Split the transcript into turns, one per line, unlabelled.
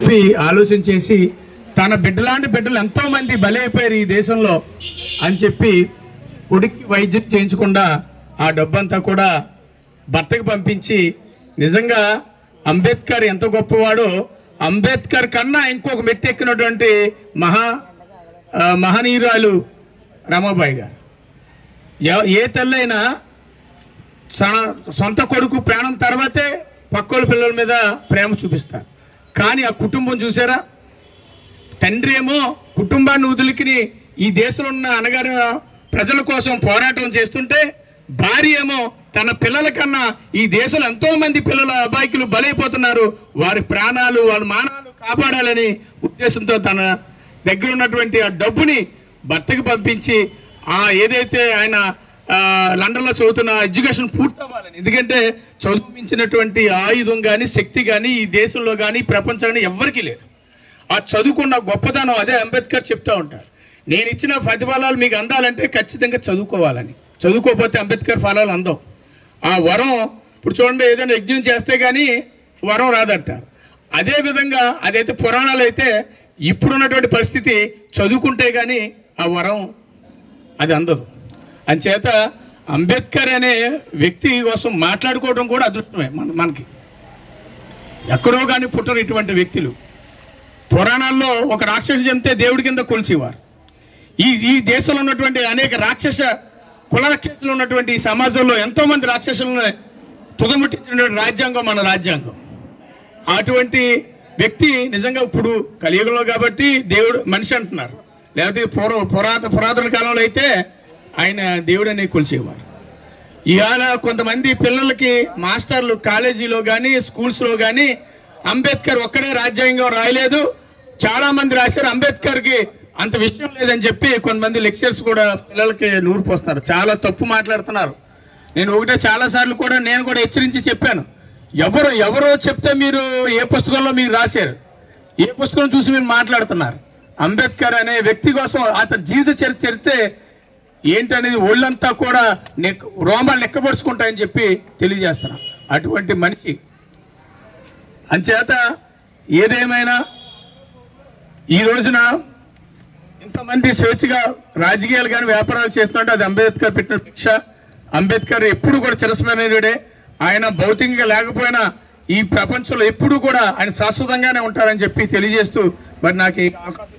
చెప్పి ఆలోచన చేసి తన బిడ్డలాంటి బిడ్డలు ఎంతో మంది బలైపోయారు ఈ దేశంలో అని చెప్పి కొడుక్కి వైద్యం చేయించకుండా ఆ డబ్బంతా కూడా భర్తకు పంపించి నిజంగా అంబేద్కర్ ఎంత గొప్పవాడో అంబేద్కర్ కన్నా ఇంకొక మెట్టెక్కినటువంటి మహా మహనీయురాలు రమాబాయి గారు. ఏ తల్లైనా తన సొంత కొడుకు ప్రాణం తర్వాతే పక్కోళ్ళ పిల్లల మీద ప్రేమ చూపిస్తారు. కానీ ఆ కుటుంబం చూసారా? తండ్రి ఏమో కుటుంబాన్ని వదులుకుని ఈ దేశంలో ఉన్న అనగారు ప్రజల కోసం పోరాటం చేస్తుంటే భార్య ఏమో తన పిల్లల కన్నా ఈ దేశంలో ఎంతో మంది పిల్లల అబాయికులు బలైపోతున్నారు. వారి ప్రాణాలు వారి మానాలు కాపాడాలని ఉద్దేశంతో తన దగ్గర ఉన్నటువంటి ఆ డబ్బుని భర్తకి పంపించి ఆ ఏదైతే ఆయన లండన్లో చదువుతున్న ఎడ్యుకేషన్ పూర్తవ్వాలని. ఎందుకంటే చదువు మించినటువంటి ఆయుధం కానీ శక్తి కానీ ఈ దేశంలో కానీ ప్రపంచం కానీ ఎవ్వరికీ లేదు. ఆ చదువుకున్న గొప్పతనం అదే అంబేద్కర్ చెప్తా ఉంటారు నేను ఇచ్చిన ప్రతిఫలాలు మీకు అందాలంటే ఖచ్చితంగా చదువుకోవాలని. చదువుకోకపోతే అంబేద్కర్ ఫలాలు అందవు. ఆ వరం ఇప్పుడు చూడండి ఏదైనా యజ్ఞం చేస్తే కానీ వరం రాదంటారు అదే విధంగా అదైతే పురాణాలు అయితే ఇప్పుడున్నటువంటి పరిస్థితి చదువుకుంటే కానీ ఆ వరం అది అందదు. అంచేత అంబేద్కర్ అనే వ్యక్తి కోసం మాట్లాడుకోవడం కూడా అదృష్టమే మన మనకి. ఎక్కడో కానీ పుట్టరు ఇటువంటి వ్యక్తులు. పురాణాల్లో ఒక రాక్షసు చెంపితే దేవుడి కింద కొలిచేవారు. ఈ ఈ దేశంలో ఉన్నటువంటి అనేక రాక్షస కుల రాక్షసులు ఉన్నటువంటి ఈ సమాజంలో ఎంతోమంది రాక్షసులను తుదముట్టించినటువంటి రాజ్యాంగం మన రాజ్యాంగం. అటువంటి వ్యక్తి నిజంగా ఇప్పుడు కలియుగంలో కాబట్టి దేవుడు మనిషి అంటున్నారు. లేకపోతే పూర్వ పురాత పురాతన కాలంలో అయితే ఆయన దేవుడు అనే ఇవాళ కొంతమంది పిల్లలకి మాస్టర్లు కాలేజీలో కానీ స్కూల్స్లో కానీ అంబేద్కర్ ఒక్కడే రాజ్యాంగం రాయలేదు. చాలామంది రాశారు. అంబేద్కర్కి అంత విషయం లేదని చెప్పి కొంతమంది లెక్చర్స్ కూడా పిల్లలకి నూరు పోస్తున్నారు. చాలా తప్పు మాట్లాడుతున్నారు. నేను ఒకటే చాలా సార్లు కూడా నేను కూడా హెచ్చరించి చెప్పాను. ఎవరు ఎవరో చెప్తే మీరు ఏ పుస్తకంలో మీరు రాశారు? ఏ పుస్తకం చూసి మీరు మాట్లాడుతున్నారు? అంబేద్కర్ అనే వ్యక్తి కోసం అతని జీవిత చరిత్ర చరిత్రే ఏంటనేది ఒళ్ళంతా కూడా నెక్ రోమాలు లెక్కపరుచుకుంటాయని చెప్పి తెలియజేస్తున్నాం. అటువంటి మనిషి. అంచేత ఏదేమైనా ఈ రోజున ఇంతమంది స్వేచ్ఛగా రాజకీయాలు కానీ వ్యాపారాలు చేస్తుంటే అది అంబేద్కర్ పెట్టిన శిక్ష అంబేద్కర్ ఎప్పుడు కూడా చిరస్మరణీయుడే. ఆయన భౌతికంగా లేకపోయినా ఈ ప్రపంచంలో ఎప్పుడు కూడా ఆయన శాశ్వతంగానే ఉంటారని చెప్పి తెలియజేస్తూ మరి నాకు అవకాశం